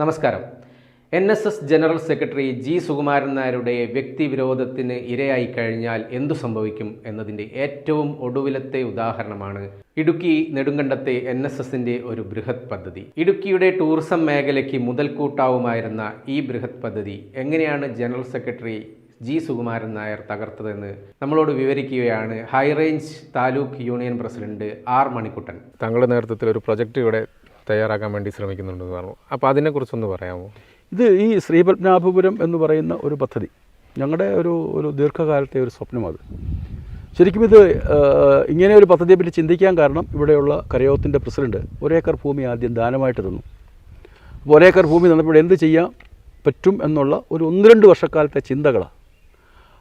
നമസ്കാരം. N S S general secretary G Sukumaran നായരുടെ വ്യക്തിവിരോധത്തിന് ഇരയായി കഴിഞ്ഞാൽ എന്തു സംഭവിക്കും എന്നതിന്റെ ഏറ്റവും ഒടുവിലത്തെ ഉദാഹരണമാണ് ഇടുക്കി നെടുങ്കണ്ടത്തെ എൻ എസ് എസിന്റെ ഒരു ബൃഹത് പദ്ധതി. ഇടുക്കിയുടെ ടൂറിസം മേഖലയ്ക്ക് മുതൽക്കൂട്ടാവുമായിരുന്ന ഈ ബൃഹത് പദ്ധതി എങ്ങനെയാണ് general secretary G Sukumaran Nair തകർത്തതെന്ന് നമ്മളോട് വിവരിക്കുകയാണ് high range taluk union president R Manikuttan. തങ്ങളുടെ നേതൃത്വത്തിൽ ഒരു പ്രൊജക്റ്റ് ഇവിടെ തയ്യാറാക്കാൻ വേണ്ടി ശ്രമിക്കുന്നുണ്ടെന്ന് പറഞ്ഞു. അപ്പോൾ അതിനെക്കുറിച്ചൊന്ന് പറയാമോ? ഇത് ഈ ശ്രീപത്മനാഭപുരം എന്ന് പറയുന്ന ഒരു പദ്ധതി ഞങ്ങളുടെ ഒരു ഒരു ദീർഘകാലത്തെ ഒരു സ്വപ്നമാണ് ശരിക്കും ഇത് ഇങ്ങനെ ഒരു പദ്ധതിയെപ്പറ്റി ചിന്തിക്കാൻ കാരണം ഇവിടെയുള്ള കരയോത്തിന്റെ പ്രസിഡന്റ് ഒരേക്കർ ഭൂമി ആദ്യം ദാനമായിട്ട് തന്നു. അപ്പോൾ ഒരേക്കർ ഭൂമി തന്നപ്പോൾ എന്ത് ചെയ്യാൻ പറ്റും എന്നുള്ള ഒരു ഒന്ന് രണ്ട് വർഷക്കാലത്തെ ചിന്തകളാണ്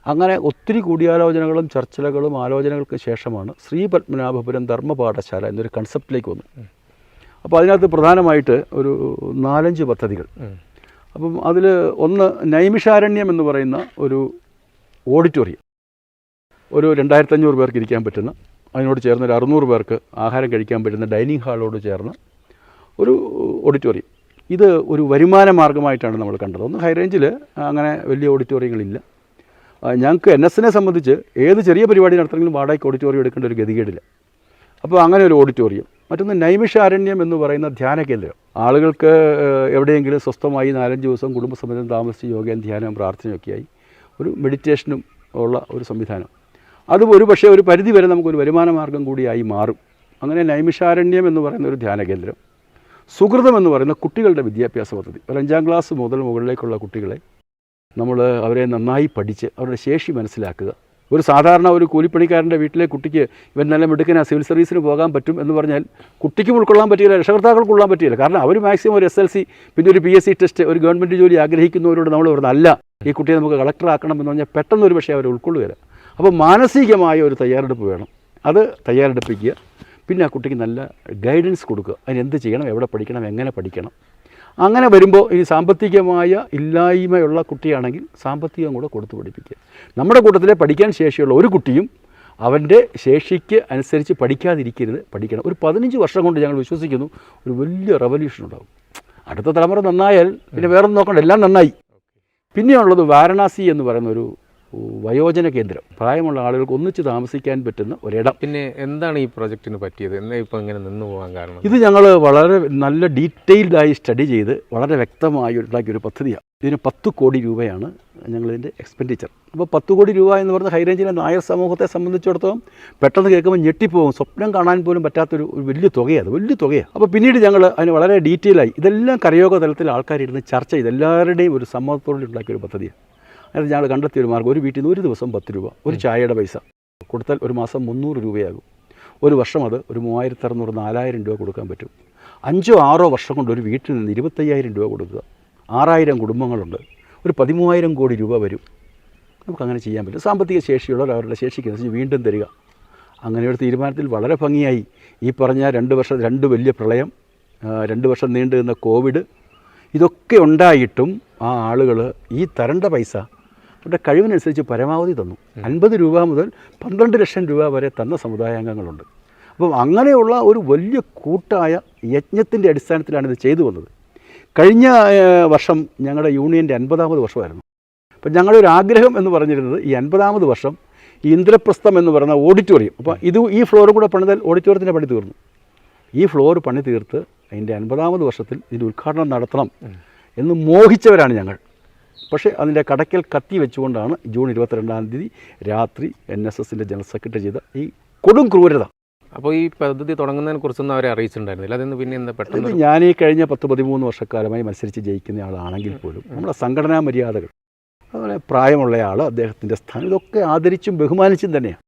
അങ്ങനെ ഒത്തിരി കൂടിയാലോചനകളും ചർച്ചകളും ആലോചനകൾക്ക് ശേഷമാണ് ശ്രീ പത്മനാഭപുരം ധർമ്മപാഠശാല എന്നൊരു കൺസെപ്റ്റിലേക്ക് വന്നു അപ്പോൾ അതിനകത്ത് പ്രധാനമായിട്ട് ഒരു നാലഞ്ച് പദ്ധതികൾ. അപ്പം അതിൽ ഒന്ന് നൈമിഷാരണ്യം എന്ന് പറയുന്ന ഒരു ഓഡിറ്റോറിയം. ഒരു രണ്ടായിരത്തഞ്ഞൂറ് പേർക്ക് ഇരിക്കാൻ പറ്റുന്ന അതിനോട് ചേർന്ന് ഒരു അറുന്നൂറ് പേർക്ക് ആഹാരം കഴിക്കാൻ പറ്റുന്ന ഡൈനിങ് ഹാളോട് ചേർന്ന് ഒരു ഓഡിറ്റോറിയം. ഇത് ഒരു വരുമാന മാർഗമായിട്ടാണ് നമ്മൾ കണ്ടത്. ഒന്ന് ഹൈ ഹൈറേഞ്ചിൽ അങ്ങനെ വലിയ ഓഡിറ്റോറിയങ്ങളില്ല. ഞങ്ങൾക്ക് എൻ എസിനെ സംബന്ധിച്ച് ഏത് ചെറിയ പരിപാടി നടത്തണമെങ്കിലും വാടകയ്ക്ക് ഓഡിറ്റോറിയം എടുക്കേണ്ട ഒരു ഗതികേടില്ല. അപ്പോൾ അങ്ങനെ ഒരു ഓഡിറ്റോറിയം. മറ്റൊന്ന് നൈമിഷാരണ്യം എന്ന് പറയുന്ന ധ്യാന കേന്ദ്രം ആളുകൾക്ക് എവിടെയെങ്കിലും സ്വസ്ഥമായി നാലഞ്ച് ദിവസം കുടുംബസമേതം താമസിച്ച് യോഗയും ധ്യാനവും പ്രാർത്ഥനയൊക്കെയായി ഒരു മെഡിറ്റേഷനും ഉള്ള ഒരു സംവിധാനം. അത് ഒരു പക്ഷേ ഒരു പരിധി വരെ നമുക്കൊരു വരുമാന മാർഗം കൂടിയായി മാറും. അങ്ങനെ നൈമിഷാരണ്യം എന്ന് പറയുന്ന ഒരു ധ്യാന കേന്ദ്രം സുഹൃതം എന്ന് പറയുന്ന കുട്ടികളുടെ വിദ്യാഭ്യാസ പദ്ധതി. ഒരു അഞ്ചാം ക്ലാസ് മുതൽ മുകളിലേക്കുള്ള കുട്ടികളെ നമ്മൾ അവരെ നന്നായി പഠിച്ച് അവരുടെ ശേഷി മനസ്സിലാക്കുക. ഒരു സാധാരണ ഒരു കൂലിപ്പണിക്കാരന്റെ വീട്ടിലെ കുട്ടിക്ക് ഇവൻ നല്ല മിടുക്കനാ സിവിൽ സർവീസിന് പോകാൻ പറ്റും എന്ന് പറഞ്ഞാൽ കുട്ടിക്കും ഉൾക്കൊള്ളാൻ പറ്റില്ല രക്ഷകർത്താക്കൾക്ക് ഉൾക്കൊള്ളാൻ പറ്റില്ല കാരണം അവർ മാക്സിമം ഒരു എസ് എൽ സി പിന്നെ ഒരു പി എസ് സി ടെസ്റ്റ് ഒരു ഗവൺമെന്റ് ജോലി ആഗ്രഹിക്കുന്നവരോട് നമ്മൾ പറഞ്ഞാൽ അല്ല. ഈ കുട്ടിയെ നമുക്ക് കളക്ടറാക്കണം എന്ന് പറഞ്ഞാൽ പെട്ടെന്ന് ഒരു പക്ഷേ അവർ ഉൾക്കൊള്ളുകയില്ല. അപ്പോൾ മാനസികമായ ഒരു തയ്യാറെടുപ്പ് വേണം. അത് തയ്യാറെടുപ്പിക്കുക. പിന്നെ ആ കുട്ടിക്ക് നല്ല ഗൈഡൻസ് കൊടുക്കുക. അതിന് എന്ത് ചെയ്യണം? എവിടെ പഠിക്കണം? എങ്ങനെ പഠിക്കണം? അങ്ങനെ വരുമ്പോൾ ഈ സാമ്പത്തികമായ ഇല്ലായ്മയുള്ള കുട്ടിയാണെങ്കിൽ സാമ്പത്തികം കൂടെ കൊടുത്തു പഠിപ്പിക്കുക. നമ്മുടെ കൂട്ടത്തിലെ പഠിക്കാൻ ശേഷിയുള്ള ഒരു കുട്ടിയും അവന്റെ ശേഷിക്ക് അനുസരിച്ച് പഠിക്കാതിരിക്കരുത് പഠിക്കണം. ഒരു പതിനഞ്ച് വർഷം കൊണ്ട് ഞങ്ങൾ വിശ്വസിക്കുന്നു ഒരു വലിയ റവല്യൂഷൻ ഉണ്ടാകും. അടുത്ത തലമുറ നന്നായാൽ പിന്നെ വേറൊന്നും നോക്കണ്ട എല്ലാം നന്നായി. പിന്നെയുള്ളത് വാരണാസി എന്ന് പറയുന്ന ഒരു വയോജന കേന്ദ്രം. പ്രായമുള്ള ആളുകൾക്ക് ഒന്നിച്ച് താമസിക്കാൻ പറ്റുന്ന ഒരിടം. പിന്നെ എന്താണ് ഈ പ്രൊജക്റ്റിന് പറ്റിയത്? എന്നാ ഇപ്പോൾ ഇങ്ങനെ നിന്നു പോകാൻ കാരണം? ഇത് ഞങ്ങൾ വളരെ നല്ല ഡീറ്റെയിൽഡായി സ്റ്റഡി ചെയ്ത് വളരെ വ്യക്തമായി ഉണ്ടാക്കിയ ഒരു പദ്ധതിയാണ്. ഇതിന് പത്ത് കോടി രൂപയാണ് ഞങ്ങളിതിന്റെ എക്സ്പെൻഡിച്ചർ. അപ്പോൾ പത്ത് കോടി രൂപ എന്ന് പറയുന്ന ഹൈറേഞ്ചിലെ നായർ സമൂഹത്തെ സംബന്ധിച്ചിടത്തോളം പെട്ടെന്ന് കേൾക്കുമ്പോൾ ഞെട്ടിപ്പോകും. സ്വപ്നം കാണാൻ പോലും പറ്റാത്തൊരു ഒരു വലിയ തുകയാണ്. വലിയ തുകയാണ്. അപ്പോൾ പിന്നീട് ഞങ്ങൾ അതിന് വളരെ ഡീറ്റെയിലായി ഇതെല്ലാം കരയോഗ തലത്തിൽ ആൾക്കാരിരുന്ന് ചർച്ച ചെയ്ത് എല്ലാവരുടെയും ഒരു സമ്മതത്തോടെ ഉണ്ടാക്കിയ ഒരു പദ്ധതിയാണ്. അതിന് ഞങ്ങൾ കണ്ടെത്തിയ ഒരു മാർഗം. ഒരു വീട്ടിൽ നിന്ന് ഒരു ദിവസം പത്ത് രൂപ ഒരു ചായയുടെ പൈസ കൊടുത്താൽ ഒരു മാസം മുന്നൂറ് രൂപയാകും. ഒരു വർഷം അത് ഒരു മൂവായിരത്തി അറുന്നൂറ് നാലായിരം രൂപ കൊടുക്കാൻ പറ്റും. അഞ്ചോ ആറോ വർഷം കൊണ്ട് ഒരു വീട്ടിൽ നിന്ന് ഇരുപത്തയ്യായിരം രൂപ കൊടുക്കുക. ആറായിരം കുടുംബങ്ങളുണ്ട്. ഒരു പതിമൂവായിരം കോടി രൂപ വരും. നമുക്കങ്ങനെ ചെയ്യാൻ പറ്റും. സാമ്പത്തിക ശേഷിയുള്ളവർ അവരുടെ ശേഷിക്ക് അനുസരിച്ച് വീണ്ടും തരിക. അങ്ങനെ ഒരു തീരുമാനത്തിൽ വളരെ ഭംഗിയായി ഈ പറഞ്ഞ രണ്ട് വർഷം രണ്ട് വലിയ പ്രളയം രണ്ട് വർഷം നീണ്ടു നിന്ന കോവിഡ് ഇതൊക്കെ ഉണ്ടായിട്ടും ആ ആളുകൾ ഈ തരേണ്ട പൈസ അവരുടെ കഴിവിനനുസരിച്ച് പരമാവധി തന്നു. അൻപത് രൂപ മുതൽ പന്ത്രണ്ട് ലക്ഷം രൂപ വരെ തന്ന സമുദായാംഗങ്ങളുണ്ട്. അപ്പം അങ്ങനെയുള്ള ഒരു വലിയ കൂട്ടായ യജ്ഞത്തിന്റെ അടിസ്ഥാനത്തിലാണ് ഇത് ചെയ്തു വന്നത്. കഴിഞ്ഞ വർഷം ഞങ്ങളുടെ യൂണിയന്റെ അൻപതാമത് വർഷമായിരുന്നു. അപ്പം ഞങ്ങളുടെ ഒരു ആഗ്രഹം എന്ന് പറഞ്ഞിരുന്നത് ഈ അൻപതാമത് വർഷം ഇന്ദ്രപ്രസ്ഥം എന്ന് പറയുന്ന ഓഡിറ്റോറിയം അപ്പോൾ ഇത് ഈ ഫ്ലോറും കൂടെ പണിതാൽ ഓഡിറ്റോറിയത്തിന്റെ പണി തീർന്നു. ഈ ഫ്ലോർ പണി തീർത്ത് അതിന്റെ അൻപതാമത് വർഷത്തിൽ ഇതിന്റെ ഉദ്ഘാടനം നടത്തണം എന്ന് മോഹിച്ചവരാണ് ഞങ്ങൾ. പക്ഷേ അതിന്റെ കടക്കൽ കത്തി വെച്ചുകൊണ്ടാണ് ജൂൺ ഇരുപത്തിരണ്ടാം തീയതി രാത്രി എൻ എസ് എസിന്റെ ജനറൽ സെക്രട്ടറി ചെയ്ത ഈ കൊടും ക്രൂരത. അപ്പോൾ ഈ പദ്ധതി തുടങ്ങുന്നതിനെ കുറിച്ചൊന്നും അവരെ അറിയിച്ചിട്ടുണ്ടായിരുന്നില്ല. അതിന് പിന്നെ എന്താ പെട്ടെന്ന് ഞാൻ ഈ കഴിഞ്ഞ പത്ത് പതിമൂന്ന് വർഷക്കാലമായി മത്സരിച്ച് ജയിക്കുന്ന ആളാണെങ്കിൽ പോലും നമ്മുടെ സംഘടനാ മര്യാദകൾ അതുപോലെ പ്രായമുള്ള ആൾ അദ്ദേഹത്തിന്റെ സ്ഥാനം ഇതൊക്കെ ആദരിച്ചും ബഹുമാനിച്ചും തന്നെയാണ്.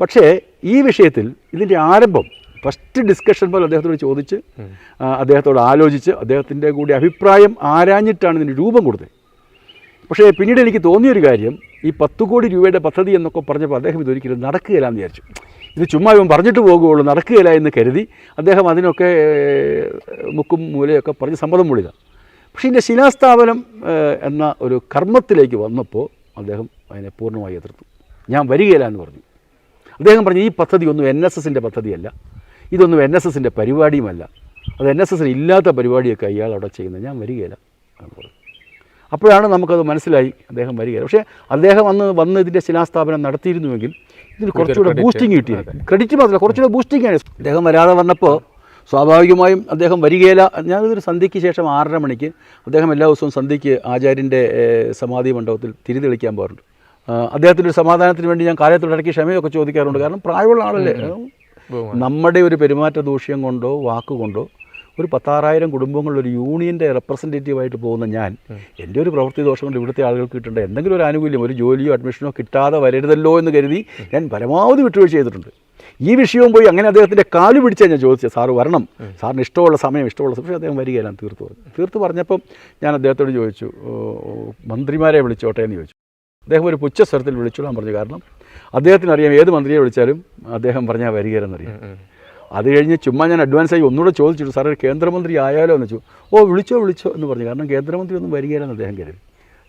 പക്ഷേ ഈ വിഷയത്തിൽ ഇതിന്റെ ആരംഭം ഫസ്റ്റ് ഡിസ്കഷൻ പോലെ അദ്ദേഹത്തോട് ചോദിച്ച് അദ്ദേഹത്തോട് ആലോചിച്ച് അദ്ദേഹത്തിന്റെ കൂടി അഭിപ്രായം ആരാഞ്ഞിട്ടാണ് ഇതിന് രൂപം കൊടുത്തത്? പക്ഷേ പിന്നീട് എനിക്ക് തോന്നിയൊരു കാര്യം ഈ പത്ത് കോടി രൂപയുടെ പദ്ധതി എന്നൊക്കെ പറഞ്ഞപ്പോൾ അദ്ദേഹം ഇതൊരിക്കലും നടക്കുകയില്ല എന്ന് വിചാരിച്ചു. ഇത് ചുമ്മാ ഇവൻ പറഞ്ഞിട്ട് പോകുകയുള്ളൂ നടക്കുകയില്ല എന്ന് കരുതി അദ്ദേഹം അതിനൊക്കെ മുക്കും മൂലയൊക്കെ പറഞ്ഞ് സമ്മതം മൂളിക പക്ഷേ ഇതിന്റെ ശിലാസ്ഥാപനം എന്ന ഒരു കർമ്മത്തിലേക്ക് വന്നപ്പോൾ അദ്ദേഹം അതിനെ പൂർണമായി എതിർത്തു. ഞാൻ വരികയില്ല എന്ന് പറഞ്ഞു. അദ്ദേഹം പറഞ്ഞു ഈ പദ്ധതി ഒന്നും എൻ എസ് എസിന്റെ പദ്ധതിയല്ല. ഇതൊന്നും എൻ എസ് എസിന്റെ പരിപാടിയുമല്ല. അത് എൻ എസ് എസിന് ഇല്ലാത്ത പരിപാടിയൊക്കെ അയാൾ അവിടെ ചെയ്യുന്നത്. ഞാൻ വരികയില്ല എന്ന് പറഞ്ഞു. അപ്പോഴാണ് നമുക്കത് മനസ്സിലായി അദ്ദേഹം വരിക പക്ഷേ അദ്ദേഹം അന്ന് വന്ന് ഇതിന്റെ ശിലാസ്ഥാപനം നടത്തിയിരുന്നുവെങ്കിൽ ഇതിന് കുറച്ചുകൂടെ. ബൂസ്റ്റിംഗ് കിട്ടിയത് ക്രെഡിറ്റ് മാത്രമല്ല കുറച്ചുകൂടെ ബൂസ്റ്റിംഗ് ആണ്. അദ്ദേഹം വരാതെ വന്നപ്പോൾ സ്വാഭാവികമായും അദ്ദേഹം വരികയില്ല. ഞാനിതൊരു സന്ധ്യയ്ക്ക് ശേഷം ആറര മണിക്ക് അദ്ദേഹം എല്ലാ ദിവസവും സന്ധ്യയ്ക്ക് ആചാര്യന്റെ സമാധി മണ്ഡപത്തിൽ തിരിതെളിക്കാൻ പോകാറുണ്ട്. അദ്ദേഹത്തിന്റെ ഒരു സമാധാനത്തിന് വേണ്ടി ഞാൻ കാര്യത്തിലിടയ്ക്ക് ക്ഷമയൊക്കെ ചോദിക്കാറുണ്ട്. കാരണം പ്രായമുള്ള ആളല്ലേ. നമ്മുടെ ഒരു പെരുമാറ്റ ദൂഷ്യം കൊണ്ടോ വാക്കുകൊണ്ടോ ഒരു പത്താറായിരം കുടുംബങ്ങളിൽ ഒരു യൂണിയന്റെ റെപ്രസെന്റേറ്റീവായിട്ട് പോകുന്ന ഞാൻ എന്റെ ഒരു പ്രവൃത്തി ദോഷം കൊണ്ട് ഇവിടുത്തെ ആളുകൾക്ക് കിട്ടേണ്ട എന്തെങ്കിലും ഒരു ആനുകൂല്യം ഒരു ജോലിയോ അഡ്മിഷനോ കിട്ടാതെ വരരുതല്ലോ എന്ന് കരുതി ഞാൻ പരമാവധി വിട്ടുവീഴ്ച ചെയ്തിട്ടുണ്ട്. ഈ വിഷയവും പോയി അങ്ങനെ അദ്ദേഹത്തിന്റെ കാൽ പിടിച്ചാൽ ഞാൻ ചോദിച്ചത് സാറ് വരണം. സാറിന് ഇഷ്ടമുള്ള സമയം ഇഷ്ടമുള്ള സമയം. പക്ഷേ അദ്ദേഹം വരികയില്ല തീർത്ത് പറഞ്ഞു. തീർത്ത് പറഞ്ഞപ്പം ഞാൻ അദ്ദേഹത്തോട് ചോദിച്ചു "ഓ, ഓ, മന്ത്രിമാരെ വിളിച്ചോട്ടെ? എന്ന് ചോദിച്ചു. അദ്ദേഹം ഒരു പുച്ഛ സ്വരത്തിൽ വിളിച്ചോളാൻ പറഞ്ഞു. കാരണം അദ്ദേഹത്തിന് അറിയാം ഏത് മന്ത്രിയെ വിളിച്ചാലും അദ്ദേഹം പറഞ്ഞാൽ വരികയെന്നറിയാം അത് കഴിഞ്ഞ് ചുമ്മാ ഞാൻ അഡ്വാൻസ് ആയി ഒന്നുകൂടെ ചോദിച്ചിട്ടു സാറേ കേന്ദ്രമന്ത്രി ആയാലോ? എന്ന് വെച്ചു ഓ വിളിച്ചോ വിളിച്ചോ എന്ന് പറഞ്ഞു. കാരണം കേന്ദ്രമന്ത്രി ഒന്നും വരികയില്ലെന്ന് അദ്ദേഹം കരുതി.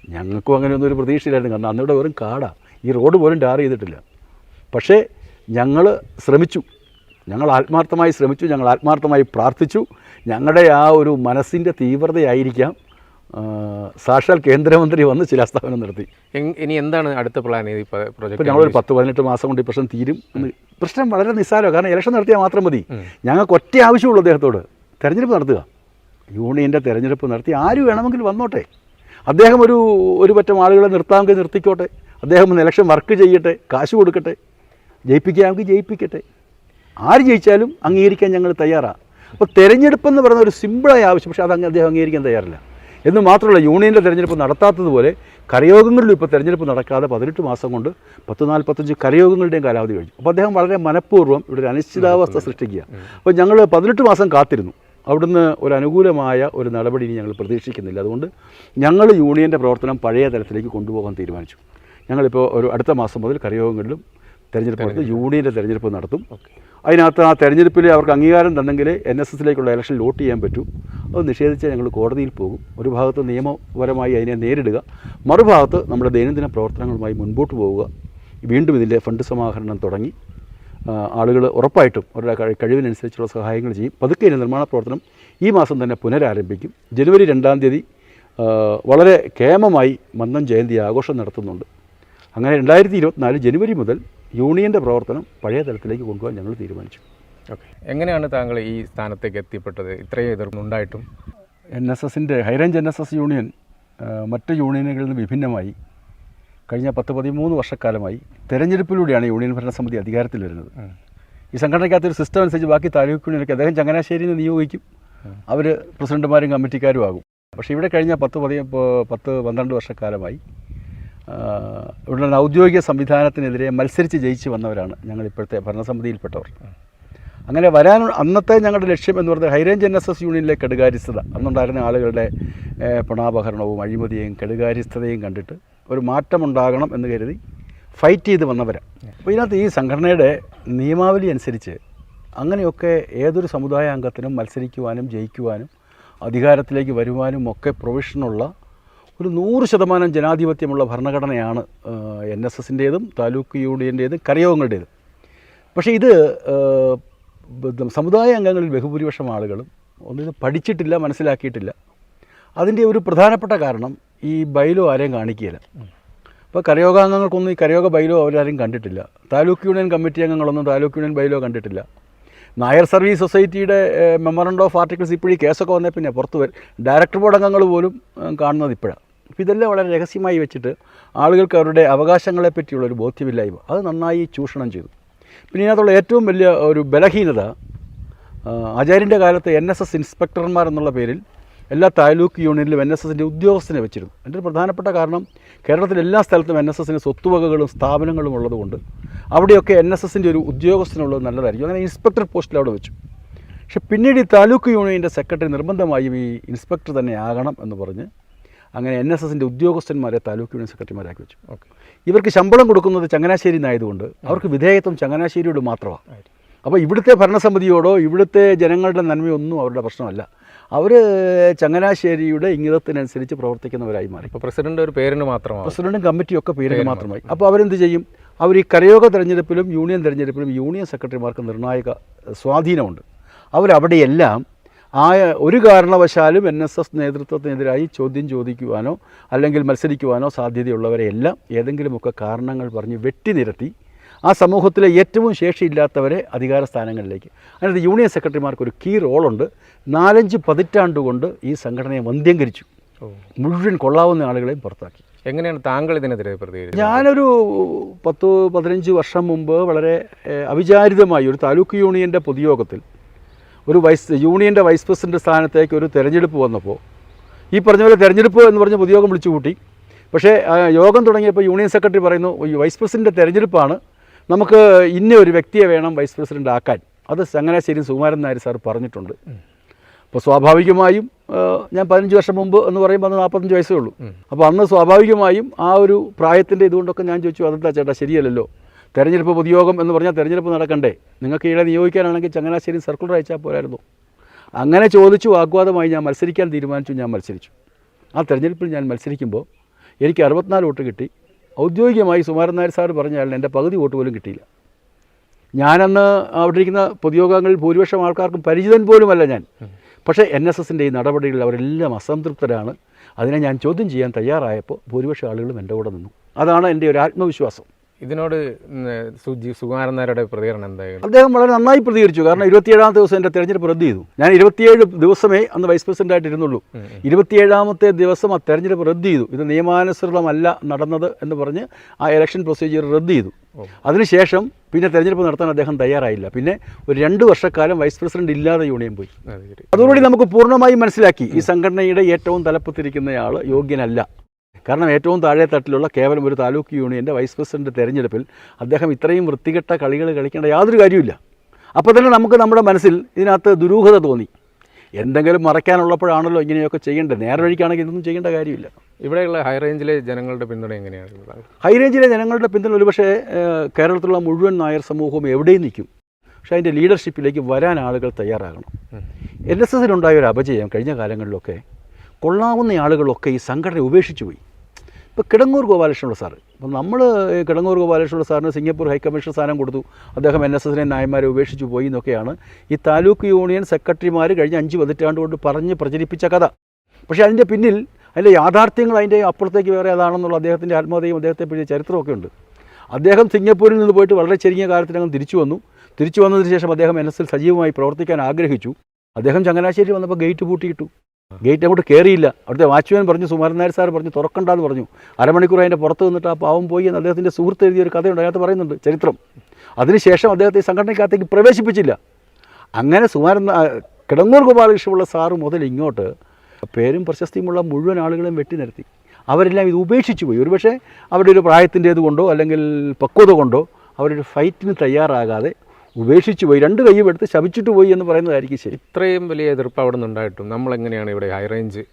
ഞങ്ങൾക്കും അങ്ങനെയൊന്നും ഒരു പ്രതീക്ഷയില്ലായിരുന്നു. കാരണം അന്നിവിടെ വെറും കാടാ. ഈ റോഡ് പോലും ടാർ ചെയ്തിട്ടില്ല. പക്ഷേ ഞങ്ങൾ ശ്രമിച്ചു. ഞങ്ങൾ ആത്മാർത്ഥമായി ശ്രമിച്ചു. ഞങ്ങൾ ആത്മാർത്ഥമായി പ്രാർത്ഥിച്ചു. ഞങ്ങളുടെ ആ ഒരു മനസ്സിന്റെ തീവ്രതയായിരിക്കാം. സാക്ഷാൽ കേന്ദ്രമന്ത്രി വന്ന് ശിലാസ്ഥാപനം നടത്തി. ഇനി എന്താണ് അടുത്ത പ്ലാൻ ഇപ്പോൾ പ്രൊജക്ട് ഞങ്ങളൊരു പത്ത് പതിനെട്ട് മാസം കൊണ്ട് ഈ പ്രശ്നം തീരും എന്ന് പ്രശ്നം വളരെ നിസ്സാരമാണ്. കാരണം ഇലക്ഷൻ നടത്തിയാൽ മാത്രം മതി. ഞങ്ങൾക്ക് ഒറ്റ ആവശ്യമുള്ളൂ അദ്ദേഹത്തോട്. തെരഞ്ഞെടുപ്പ് നടത്തുക. യൂണിയന്റെ തെരഞ്ഞെടുപ്പ് നടത്തി ആര് വേണമെങ്കിൽ വന്നോട്ടെ. അദ്ദേഹം ഒരു ഒരു പറ്റം ആളുകളെ നിർത്താമെങ്കിൽ നിർത്തിക്കോട്ടെ. അദ്ദേഹം ഒന്ന് ഇലക്ഷൻ വർക്ക് ചെയ്യട്ടെ കാശ് കൊടുക്കട്ടെ ജയിപ്പിക്കാമെങ്കിൽ ജയിപ്പിക്കട്ടെ. ആര് ജയിച്ചാലും അംഗീകരിക്കാൻ ഞങ്ങൾ തയ്യാറാണ് അപ്പോൾ തെരഞ്ഞെടുപ്പെന്ന് പറയുന്ന ഒരു സിമ്പിളായ ആവശ്യം പക്ഷേ അത് അദ്ദേഹം അംഗീകരിക്കാൻ തയ്യാറില്ല. എന്ന് മാത്രമല്ല യൂണിയന്റെ തിരഞ്ഞെടുപ്പ് നടത്താത്തതുപോലെ കരയോഗങ്ങളിലും ഇപ്പോൾ തെരഞ്ഞെടുപ്പ് നടക്കാതെ പതിനെട്ട് മാസം കൊണ്ട് പത്ത് നാൽപ്പത്തഞ്ച് കരയോഗങ്ങളുടെയും കാലാവധി കഴിഞ്ഞു. അപ്പോൾ അദ്ദേഹം വളരെ മനഃപൂർവം ഇവിടെ ഒരു അനിശ്ചിതാവസ്ഥ സൃഷ്ടിക്കുക. അപ്പോൾ ഞങ്ങൾ പതിനെട്ട് മാസം കാത്തിരുന്നു. അവിടുന്ന് ഒരു അനുകൂലമായ ഒരു നടപടി ഇനി ഞങ്ങൾ പ്രതീക്ഷിക്കുന്നില്ല. അതുകൊണ്ട് ഞങ്ങൾ യൂണിയന്റെ പ്രവർത്തനം പഴയ തലത്തിലേക്ക് കൊണ്ടുപോകാൻ തീരുമാനിച്ചു. ഞങ്ങളിപ്പോൾ ഒരു അടുത്ത മാസം മുതൽ കരയോഗങ്ങളിലും തെരഞ്ഞെടുപ്പ് നടത്തും. യൂണിയന്റെ തെരഞ്ഞെടുപ്പ് നടത്തും. അതിനകത്ത് ആ തെരഞ്ഞെടുപ്പിൽ അവർക്ക് അംഗീകാരം തന്നെങ്കിൽ എൻ എസ് എസിലേക്കുള്ള ഇലക്ഷൻ വോട്ട് ചെയ്യാൻ പറ്റൂ. അത് നിഷേധിച്ചാൽ ഞങ്ങൾ കോടതിയിൽ പോകും. ഒരു ഭാഗത്ത് നിയമപരമായി അതിനെ നേരിടുക. മറുഭാഗത്ത് നമ്മുടെ ദൈനംദിന പ്രവർത്തനങ്ങളുമായി മുൻപോട്ട് പോവുക. വീണ്ടും ഇതിന്റെ ഫണ്ട് സമാഹരണം തുടങ്ങി. ആളുകൾ ഉറപ്പായിട്ടും അവരുടെ കഴിവിനനുസരിച്ചുള്ള സഹായങ്ങൾ ചെയ്യും. പതുക്കെ ഇതിന്റെ നിർമ്മാണ പ്രവർത്തനം ഈ മാസം തന്നെ പുനരാരംഭിക്കും. ജനുവരി രണ്ടാം തീയതി വളരെ കേമമായി മന്ദം ജയന്തി ആഘോഷം നടത്തുന്നുണ്ട്. അങ്ങനെ രണ്ടായിരത്തി ഇരുപത്തിനാല് ജനുവരി മുതൽ യൂണിയന്റെ പ്രവർത്തനം പഴയ തലത്തിലേക്ക് കൊണ്ടുപോകാൻ ഞങ്ങൾ തീരുമാനിച്ചു. ഓക്കെ. എങ്ങനെയാണ് താങ്കൾ ഈ സ്ഥാനത്തേക്ക് എത്തിപ്പെട്ടത്? ഇത്രയും എതിർപ്പുണ്ടായിട്ടും? എൻ എസ് എസിന്റെ high range N S S union മറ്റ് യൂണിയനുകളിൽ നിന്ന് വിഭിന്നമായി കഴിഞ്ഞ പത്ത് പതിമൂന്ന് വർഷക്കാലമായി തെരഞ്ഞെടുപ്പിലൂടെയാണ് യൂണിയൻ ഭരണസമിതി അധികാരത്തിൽ വരുന്നത്. ഈ സംഘടനയ്ക്കകത്തൊരു സിസ്റ്റം അനുസരിച്ച് ബാക്കി താലൂക്ക് യൂണിയനൊക്കെ അദ്ദേഹം ചങ്ങനാശ്ശേരിയിൽ നിന്ന് നിയോഗിക്കും. അവർ പ്രസിഡന്റുമാരും കമ്മിറ്റിക്കാരും ആകും. പക്ഷേ ഇവിടെ കഴിഞ്ഞ പത്ത് പതി പത്ത് പന്ത്രണ്ട് വർഷക്കാലമായി ഇവിടെ ഔദ്യോഗിക സംവിധാനത്തിനെതിരെ മത്സരിച്ച് ജയിച്ചു വന്നവരാണ് ഞങ്ങൾ ഇപ്പോഴത്തെ ഭരണസമിതിയിൽപ്പെട്ടവർ. അങ്ങനെ വരാൻ അന്നത്തെ ഞങ്ങളുടെ ലക്ഷ്യം എന്ന് പറയുന്നത് high range N S S യൂണിയനിലെ കെടുകാര്യസ്ഥത. അന്നുണ്ടായിരുന്ന ആളുകളുടെ പണാപകരണവും അഴിമതിയെയും കെടുകാര്യസ്ഥതയും കണ്ടിട്ട് ഒരു മാറ്റമുണ്ടാകണം എന്ന് കരുതി ഫൈറ്റ് ചെയ്ത് വന്നവരാണ് അപ്പോൾ ഇതിനകത്ത് ഈ സംഘടനയുടെ നിയമാവലി അനുസരിച്ച് അങ്ങനെയൊക്കെ ഏതൊരു സമുദായ അംഗത്തിനും മത്സരിക്കുവാനും ജയിക്കുവാനും അധികാരത്തിലേക്ക് വരുവാനും ഒക്കെ പ്രൊവിഷനുള്ള ഒരു നൂറ് ശതമാനം ജനാധിപത്യമുള്ള ഭരണഘടനയാണ് എൻ എസ് എസിന്റേതും താലൂക്ക് യൂണിയന്റേതും കരയോഗങ്ങളുടേതും. പക്ഷേ ഇത് സമുദായ അംഗങ്ങളിൽ ബഹുഭൂരിപക്ഷം ആളുകളും ഒന്നിത് പഠിച്ചിട്ടില്ല മനസ്സിലാക്കിയിട്ടില്ല. അതിന്റെ ഒരു പ്രധാനപ്പെട്ട കാരണം ഈ ബൈലോ ആരെയും കാണിക്കുകയില്ല. ഇപ്പോൾ കരയോഗാംഗങ്ങൾക്കൊന്നും ഈ കരയോഗ ബൈലോ അവരാരും കണ്ടിട്ടില്ല. താലൂക്ക് യൂണിയൻ കമ്മിറ്റി അംഗങ്ങളൊന്നും താലൂക്ക് യൂണിയൻ ബൈലോ കണ്ടിട്ടില്ല. നായർ സർവീസ് സൊസൈറ്റിയുടെ മെമ്മറണ്ടം ഓഫ് ആർട്ടിക്കിൾസ് ഇപ്പോഴും കേസൊക്കെ വന്നേ പിന്നെ പുറത്ത് ഡയറക്ടർ ബോർഡ് അംഗങ്ങൾ പോലും കാണുന്നത് ഇപ്പോഴാണ് അപ്പോൾ ഇതെല്ലാം വളരെ രഹസ്യമായി വെച്ചിട്ട് ആളുകൾക്ക് അവരുടെ അവകാശങ്ങളെ പറ്റിയുള്ള ഒരു ബോധ്യമില്ലായ്മ. അത് നന്നായി ചൂഷണം ചെയ്തു. പിന്നെ ഇതിനകത്തുള്ള ഏറ്റവും വലിയ ഒരു ബലഹീനത ആചാര്യന്റെ കാലത്ത് എൻ എസ് എസ് ഇൻസ്പെക്ടർമാർ എന്നുള്ള പേരിൽ എല്ലാ താലൂക്ക് യൂണിയനിലും എൻ എസ് എസിന്റെ ഉദ്യോഗസ്ഥനെ വെച്ചിരുന്നു. എന്റെ ഒരു പ്രധാനപ്പെട്ട കാരണം കേരളത്തിലെ എല്ലാ സ്ഥലത്തും എൻ എസ് എസിന് സ്വത്തുവകകളും സ്ഥാപനങ്ങളും ഉള്ളതുകൊണ്ട് അവിടെയൊക്കെ എൻ എസ് എസിന്റെ ഒരു ഉദ്യോഗസ്ഥനുള്ളത് നല്ലതായിരിക്കും. അങ്ങനെ ഇൻസ്പെക്ടർ പോസ്റ്റിൽ അവിടെ വെച്ചു. പക്ഷെ പിന്നീട് ഈ താലൂക്ക് യൂണിയന്റെ സെക്രട്ടറി നിർബന്ധമായും ഈ ഇൻസ്പെക്ടർ തന്നെ ആകണം എന്ന് പറഞ്ഞ് അങ്ങനെ എൻ എസ് എസിന്റെ ഉദ്യോഗസ്ഥന്മാരെ താലൂക്ക് യൂണിയൻ സെക്രട്ടറിമാരാക്കി വെച്ചു. ഓക്കെ. ഇവർക്ക് ശമ്പളം കൊടുക്കുന്നത് ചങ്ങനാശ്ശേരി നിന്നായതുകൊണ്ട് അവർക്ക് വിധേയത്വം ചങ്ങനാശ്ശേരിയോട് മാത്രമാണ് അപ്പോൾ ഇവിടുത്തെ ഭരണസമിതിയോടോ ഇവിടുത്തെ ജനങ്ങളുടെ നന്മയൊന്നും അവരുടെ പ്രശ്നമല്ല. അവർ ചങ്ങനാശ്ശേരിയുടെ ഇംഗിതത്തിനനുസരിച്ച് പ്രവർത്തിക്കുന്നവരായി മാറി. ഇപ്പോൾ പ്രസിഡന്റ് ഒരു പേരിന് മാത്രമാണ്. പ്രസിഡന്റും കമ്മിറ്റിയും ഒക്കെ പേരിന് മാത്രമായി. അപ്പോൾ അവരെന്ത് ചെയ്യും? അവർ ഈ കരയോഗ തെരഞ്ഞെടുപ്പിലും യൂണിയൻ തെരഞ്ഞെടുപ്പിലും യൂണിയൻ സെക്രട്ടറിമാർക്ക് നിർണായക സ്വാധീനമുണ്ട്. അവരവിടെയെല്ലാം ആ ഒരു കാരണവശാലും എൻ എസ് എസ് നേതൃത്വത്തിനെതിരായി ചോദ്യം ചോദിക്കുവാനോ അല്ലെങ്കിൽ മത്സരിക്കുവാനോ സാധ്യതയുള്ളവരെയെല്ലാം ഏതെങ്കിലുമൊക്കെ കാരണങ്ങൾ പറഞ്ഞ് വെട്ടി നിരത്തി ആ സമൂഹത്തിലെ ഏറ്റവും ശേഷിയില്ലാത്തവരെ അധികാര സ്ഥാനങ്ങളിലേക്ക്. അതിനകത്ത് യൂണിയൻ സെക്രട്ടറിമാർക്ക് ഒരു കീ റോളുണ്ട്. നാലഞ്ച് പതിറ്റാണ്ട് കൊണ്ട് ഈ സംഘടനയെ വന്ധ്യംകരിച്ചു മുഴുവൻ കൊള്ളാവുന്ന ആളുകളെയും പുറത്താക്കി. എങ്ങനെയാണ് താങ്കൾ ഇതിനെതിരെ പ്രതികരിച്ചത്? ഞാനൊരു പത്ത് പതിനഞ്ച് വർഷം മുമ്പ് വളരെ അവിചാരിതമായി ഒരു താലൂക്ക് യൂണിയന്റെ പൊതുയോഗത്തിൽ ഒരു വൈസ് യൂണിയന്റെ വൈസ് പ്രസിഡന്റ് സ്ഥാനത്തേക്ക് ഒരു തെരഞ്ഞെടുപ്പ് വന്നപ്പോൾ ഈ പറഞ്ഞ പോലെ തെരഞ്ഞെടുപ്പ് എന്ന് പറഞ്ഞ് പൊതുയോഗം വിളിച്ചു കൂട്ടി. പക്ഷേ യോഗം തുടങ്ങിയപ്പോൾ യൂണിയൻ സെക്രട്ടറി പറയുന്നു ഈ വൈസ് പ്രസിഡന്റ് തെരഞ്ഞെടുപ്പാണ്. നമുക്ക് ഇന്ന ഒരു വ്യക്തിയെ വേണം വൈസ് പ്രസിഡന്റ് ആക്കാൻ. അത് ചങ്ങനാശ്ശേരി സുകുമാരൻ നായർ സാർ പറഞ്ഞിട്ടുണ്ട്. അപ്പോൾ സ്വാഭാവികമായും ഞാൻ പതിനഞ്ച് വർഷം മുമ്പ് എന്ന് പറയുമ്പോൾ അന്ന് നാൽപ്പത്തഞ്ച് വയസ്സേ ഉള്ളൂ. അപ്പോൾ അന്ന് സ്വാഭാവികമായും ആ ഒരു പ്രായത്തിന്റെ ഇതുകൊണ്ടൊക്കെ ഞാൻ ചോദിച്ചു അതെന്താ ചേട്ടാ ശരിയല്ലല്ലോ. തെരഞ്ഞെടുപ്പ് പൊതുയോഗം എന്ന് പറഞ്ഞാൽ തെരഞ്ഞെടുപ്പ് നടക്കണ്ടേ. നിങ്ങൾക്ക് ഈടെ നിയോഗിക്കാനാണെങ്കിൽ ചങ്ങനാശ്ശേരി സർക്കുലർ അയച്ചാൽ പോരായിരുന്നു. അങ്ങനെ ചോദിച്ചു വാഗ്വാദമായി ഞാൻ മത്സരിക്കാൻ തീരുമാനിച്ചു ഞാൻ മത്സരിച്ചു. ആ തെരഞ്ഞെടുപ്പിൽ ഞാൻ മത്സരിക്കുമ്പോൾ എനിക്ക് അറുപത്തിനാല് വോട്ട് കിട്ടി. ഔദ്യോഗികമായി സുമാരൻ നായർ സാർ പറഞ്ഞാൽ എന്റെ പകുതി വോട്ട് പോലും കിട്ടിയില്ല. ഞാനന്ന് അവിടെ ഇരിക്കുന്ന പൊതുയോഗങ്ങളിൽ ഭൂരിപക്ഷം ആൾക്കാർക്കും പരിചിതൻ പോലുമല്ല ഞാൻ. പക്ഷേ എൻ എസ് എസിന്റെ ഈ നടപടികളിൽ അവരെല്ലാം അസംതൃപ്തരാണ്. അതിനെ ഞാൻ ചോദ്യം ചെയ്യാൻ തയ്യാറായപ്പോൾ ഭൂരിപക്ഷം ആളുകളും എന്റെ കൂടെ നിന്നു. അതാണ് എന്റെ ഒരു ആത്മവിശ്വാസം. ഇതിനോട് സുകുമാരൻ നായരുടെ പ്രതികരണം എന്തായിരുന്നു? അദ്ദേഹം വളരെ നന്നായി പ്രതികരിച്ചു. കാരണം ഇരുപത്തിയേഴാമത്തെ ദിവസം എന്റെ തെരഞ്ഞെടുപ്പ് റദ്ദ് ചെയ്തു. ഞാൻ ഇരുപത്തിയേഴ് ദിവസമേ അന്ന് വൈസ് പ്രസിഡന്റായിട്ട് ഇരുന്നുള്ളൂ. ഇരുപത്തിയേഴാമത്തെ ദിവസം ആ തെരഞ്ഞെടുപ്പ് റദ്ദ് ചെയ്തു. ഇത് നിയമാനുസൃതമല്ല നടന്നത് എന്ന് പറഞ്ഞ് ആ ഇലക്ഷൻ പ്രൊസീജിയർ റദ്ദ് ചെയ്തു. അതിനുശേഷം പിന്നെ തെരഞ്ഞെടുപ്പ് നടത്താൻ അദ്ദേഹം തയ്യാറായില്ല. പിന്നെ ഒരു രണ്ട് വർഷക്കാലം വൈസ് പ്രസിഡന്റ് ഇല്ലാതെ യൂണിയൻ പോയി. അതോടുകൂടി നമുക്ക് പൂർണമായും മനസ്സിലാക്കി ഈ സംഘടനയുടെ ഏറ്റവും തലപ്പത്തിരിക്കുന്നയാൾ യോഗ്യനല്ല. കാരണം ഏറ്റവും താഴെ തട്ടിലുള്ള കേവലം ഒരു താലൂക്ക് യൂണിയന്റെ വൈസ് പ്രസിഡന്റ് തിരഞ്ഞെടുപ്പിൽ അദ്ദേഹം ഇത്രയും വൃത്തികെട്ട കളികൾ കളിക്കേണ്ട യാതൊരു കാര്യമില്ല അപ്പോൾ തന്നെ നമുക്ക് നമ്മുടെ മനസ്സിൽ ഇതിനകത്ത് ദുരൂഹത തോന്നി. എന്തെങ്കിലും മറയ്ക്കാനുള്ളപ്പോഴാണല്ലോ ഇങ്ങനെയൊക്കെ ചെയ്യേണ്ടത്. നേരെ വഴിക്കാണെങ്കിൽ ഇതൊന്നും ചെയ്യേണ്ട കാര്യമില്ല. ഇവിടെയുള്ള ഹൈ റേഞ്ചിലെ ജനങ്ങളുടെ പിന്തുണ എങ്ങനെയാണ്? ഹൈറേഞ്ചിലെ ജനങ്ങളുടെ പിന്തുണ ഒരുപക്ഷേ കേരളത്തിലുള്ള മുഴുവൻ നായർ സമൂഹവും എവിടെയും നിൽക്കും. പക്ഷേ അതിന്റെ ലീഡർഷിപ്പിലേക്ക് വരാൻ ആളുകൾ തയ്യാറാകണം. എൻ എസ് എസിലുണ്ടായ ഒരു അപജയം കഴിഞ്ഞ കാലങ്ങളിലൊക്കെ കൊള്ളാവുന്ന ആളുകളൊക്കെ ഈ സംഘടന ഉപേക്ഷിച്ചു പോയി ഇപ്പോൾ കിടങ്ങൂർ ഗോപാലകൃഷ്ണനുള്ള സാറ്. അപ്പം നമ്മൾ കിടങ്ങൂർ ഗോപാലകൃഷ്ണനുള്ള സാറിന് സിംഗപ്പൂർ ഹൈക്കമ്മീഷൻ സ്ഥാനം കൊടുത്തു. അദ്ദേഹം എൻ എസ് എസിനെ നായന്മാരെ ഉപേക്ഷിച്ചു പോയി എന്നൊക്കെയാണ് ഈ താലൂക്ക് യൂണിയൻ സെക്രട്ടറിമാർ കഴിഞ്ഞ അഞ്ച് പതിറ്റാണ്ട് കൊണ്ട് പറഞ്ഞ് പ്രചരിപ്പിച്ച കഥ. പക്ഷേ അതിന്റെ പിന്നിൽ അതിന്റെ യാഥാർത്ഥ്യങ്ങൾ അതിന്റെ അപ്പുറത്തേക്ക് വേറെ അതാണെന്നുള്ള അദ്ദേഹത്തിന്റെ ആത്മഹത്യയും അദ്ദേഹത്തെ പിടിച്ച ചരിത്രമൊക്കെ ഉണ്ട്. അദ്ദേഹം സിംഗപ്പൂരിൽ നിന്ന് പോയിട്ട് വളരെ ചെറിയ കാലത്തിനകം തിരിച്ചു വന്നു. തിരിച്ചു വന്നതിന് ശേഷം അദ്ദേഹം എൻ എസ് എൽ സജീവമായി പ്രവർത്തിക്കാൻ ആഗ്രഹിച്ചു. അദ്ദേഹം ചങ്ങനാശ്ശേരി വന്നപ്പോൾ ഗേറ്റ് പൂട്ടിയിട്ടു. ഗേറ്റ് അങ്ങോട്ട് കയറിയില്ല അവിടുത്തെ വാച്ച്മാൻ പറഞ്ഞു സുമാരൻ നായർ സാർ പറഞ്ഞു തുറക്കണ്ടെന്ന് പറഞ്ഞു. അരമണിക്കൂർ അതിന്റെ പുറത്ത് നിന്നിട്ട് ആ പാവം പോയി എന്ന് അദ്ദേഹത്തിന്റെ സുഹൃത്ത് എഴുതിയ ഒരു കഥയുണ്ട്. അതിനകത്ത് പറയുന്നുണ്ട് ചരിത്രം. അതിനുശേഷം അദ്ദേഹത്തെ സംഘടനയ്ക്കകത്തേക്ക് പ്രവേശിപ്പിച്ചില്ല. അങ്ങനെ സുമാരൻ കിടങ്ങൂർ ഗോപാലകൃഷ്ണമുള്ള സാറ് മുതൽ ഇങ്ങോട്ട് പേരും പ്രശസ്തിയുമുള്ള മുഴുവൻ ആളുകളെയും വെട്ടി നിരത്തി. അവരെല്ലാം ഇത് ഉപേക്ഷിച്ചു പോയി. ഒരുപക്ഷെ അവരുടെ ഒരു പ്രായത്തിന്റേത് കൊണ്ടോ അല്ലെങ്കിൽ പക്വത കൊണ്ടോ അവരൊരു ഫൈറ്റിന് തയ്യാറാകാതെ ഉപേക്ഷിച്ചു പോയി രണ്ട് കൈയും എടുത്ത് ശപിച്ചിട്ട് പോയി എന്ന് പറയുന്നതായിരിക്കും ശരി. ഇത്രയും വലിയ എതിർപ്പ് അവിടെ നിന്നുണ്ടായിട്ടും നമ്മൾ എങ്ങനെയാണ് ഇവിടെ ഹൈറേഞ്ച്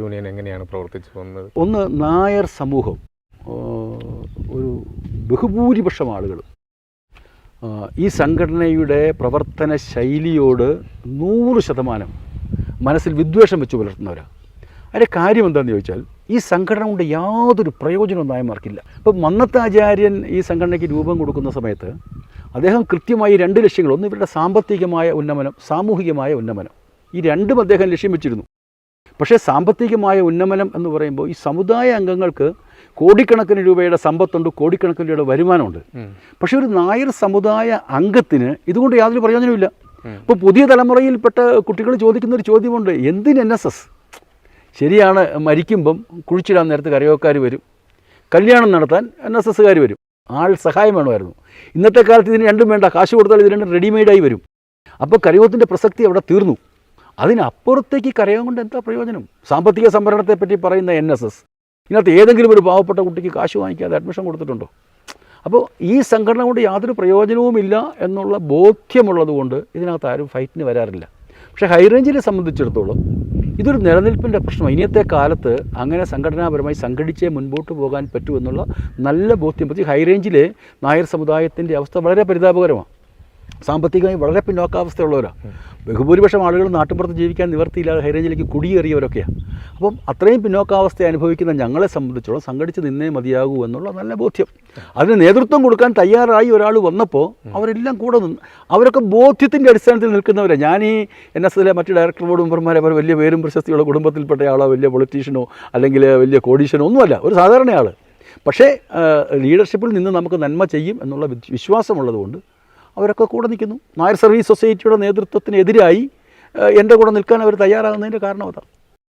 യൂണിയൻ എങ്ങനെയാണ് പ്രവർത്തിച്ചു പോകുന്നത്? ഒന്ന് നായർ സമൂഹം ഒരു ബഹുഭൂരിപക്ഷം ആളുകൾ ഈ സംഘടനയുടെ പ്രവർത്തന ശൈലിയോട് നൂറ് ശതമാനം മനസ്സിൽ വിദ്വേഷം വെച്ച് പുലർത്തുന്നവരാണ് അതിന്റെ കാര്യം എന്താണെന്ന് ചോദിച്ചാൽ ഈ സംഘടന കൊണ്ട് യാതൊരു പ്രയോജനവും നായന്മാർക്കില്ല. ഇപ്പം മന്നത്താചാര്യൻ ഈ സംഘടനയ്ക്ക് രൂപം കൊടുക്കുന്ന സമയത്ത് അദ്ദേഹം കൃത്യമായി രണ്ട് ലക്ഷ്യങ്ങൾ. ഒന്ന് ഇവരുടെ സാമ്പത്തികമായ ഉന്നമനം സാമൂഹികമായ ഉന്നമനം. ഈ രണ്ടും അദ്ദേഹം ലക്ഷ്യം വെച്ചിരുന്നു. പക്ഷേ സാമ്പത്തികമായ ഉന്നമനം എന്ന് പറയുമ്പോൾ ഈ സമുദായ അംഗങ്ങൾക്ക് കോടിക്കണക്കിന് രൂപയുടെ സമ്പത്തുണ്ട് കോടിക്കണക്കിന് രൂപയുടെ വരുമാനമുണ്ട്. പക്ഷെ ഒരു നായർ സമുദായ അംഗത്തിന് ഇതുകൊണ്ട് യാതൊരു പ്രയോജനമില്ല. ഇപ്പോൾ പുതിയ തലമുറയിൽപ്പെട്ട കുട്ടികൾ ചോദിക്കുന്ന ഒരു ചോദ്യമുണ്ട് എന്തിന് എൻ എസ് എസ്? ശരിയാണ് മരിക്കുമ്പം കുഴിച്ചിടാൻ നേരത്ത് കരയോക്കാർ വരും. കല്യാണം നടത്താൻ എൻ എസ് എസ്സുകാർ വരും. ആൾ സഹായം വേണമായിരുന്നു. ഇന്നത്തെ കാലത്ത് ഇതിന് രണ്ടും വേണ്ട. കാശ് കൊടുത്താൽ ഇത് രണ്ടും റെഡിമെയ്ഡായി വരും. അപ്പോൾ കരയോത്തിന്റെ പ്രസക്തി അവിടെ തീർന്നു. അതിനപ്പുറത്തേക്ക് കരയം കൊണ്ട് എന്താ പ്രയോജനം? സാമ്പത്തിക സംവരണത്തെപ്പറ്റി പറയുന്ന എൻ എസ് എസ് ഇതിനകത്ത് ഏതെങ്കിലും ഒരു പാവപ്പെട്ട കുട്ടിക്ക് കാശ് വാങ്ങിക്കാതെ അഡ്മിഷൻ കൊടുത്തിട്ടുണ്ടോ? അപ്പോൾ ഈ സംഘടന കൊണ്ട് യാതൊരു പ്രയോജനവുമില്ല എന്നുള്ള ബോധ്യമുള്ളത് കൊണ്ട് ഇതിനകത്ത് ആരും ഫൈറ്റിന് വരാറില്ല. പക്ഷേ ഹൈറേഞ്ചിനെ സംബന്ധിച്ചിടത്തോളം ഇതൊരു നിലനിൽപ്പിന്റെ പ്രശ്നമാണ് ഇനിയത്തെ കാലത്ത് അങ്ങനെ സംഘടനാപരമായി സംഘടിച്ചേ മുൻപോട്ട് പോകാൻ പറ്റുമെന്നുള്ള നല്ല ബോധ്യം. പ്രത്യേകിച്ച് ഹൈറേഞ്ചിലെ നായർ സമുദായത്തിന്റെ അവസ്ഥ വളരെ പരിതാപകരമാണ്. സാമ്പത്തികമായി വളരെ പിന്നോക്കാവസ്ഥയുള്ളവരാണ് ബഹുഭൂരിപക്ഷം ആളുകൾ നാട്ടുപുറത്ത് ജീവിക്കാൻ നിവർത്തിയില്ലാതെ ഹൈറേഞ്ചിലേക്ക് കുടിയേറിയവരൊക്കെയാണ് അപ്പം അത്രയും പിന്നോക്കാവസ്ഥ അനുഭവിക്കുന്ന ഞങ്ങളെ സംബന്ധിച്ചോളം സംഘടിച്ച് നിന്നേ മതിയാകൂ എന്നുള്ള നല്ല ബോധ്യം. അതിന് നേതൃത്വം കൊടുക്കാൻ തയ്യാറായി ഒരാൾ വന്നപ്പോൾ അവരെല്ലാം കൂടെ നിന്ന് അവരൊക്കെ ബോധ്യത്തിന്റെ അടിസ്ഥാനത്തിൽ നിൽക്കുന്നവരാണ് ഞാൻ ഈ എൻ എസ് എസിലെ മറ്റ് ഡയറക്ടർ ബോർഡ് മെമ്പർമാരെ അവർ വലിയ പേരും പ്രശസ്തിയുള്ള കുടുംബത്തിൽപ്പെട്ട ആളോ വലിയ പൊളിറ്റീഷ്യനോ അല്ലെങ്കിൽ വലിയ കോടീഷ്യനോ ഒന്നുമല്ല ഒരു സാധാരണ ആൾ പക്ഷേ ലീഡർഷിപ്പിൽ നിന്ന് നമുക്ക് നന്മ ചെയ്യും എന്നുള്ള വിശ്വാ- വിശ്വാസമുള്ളതുകൊണ്ട് അവരൊക്കെ കൂടെ നിൽക്കുന്നു. നായർ സർവീസ് സൊസൈറ്റിയുടെ നേതൃത്വത്തിനെതിരായി എന്റെ കൂടെ നിൽക്കാൻ അവർ തയ്യാറാകുന്നതിന്റെ കാരണം അതാണ്.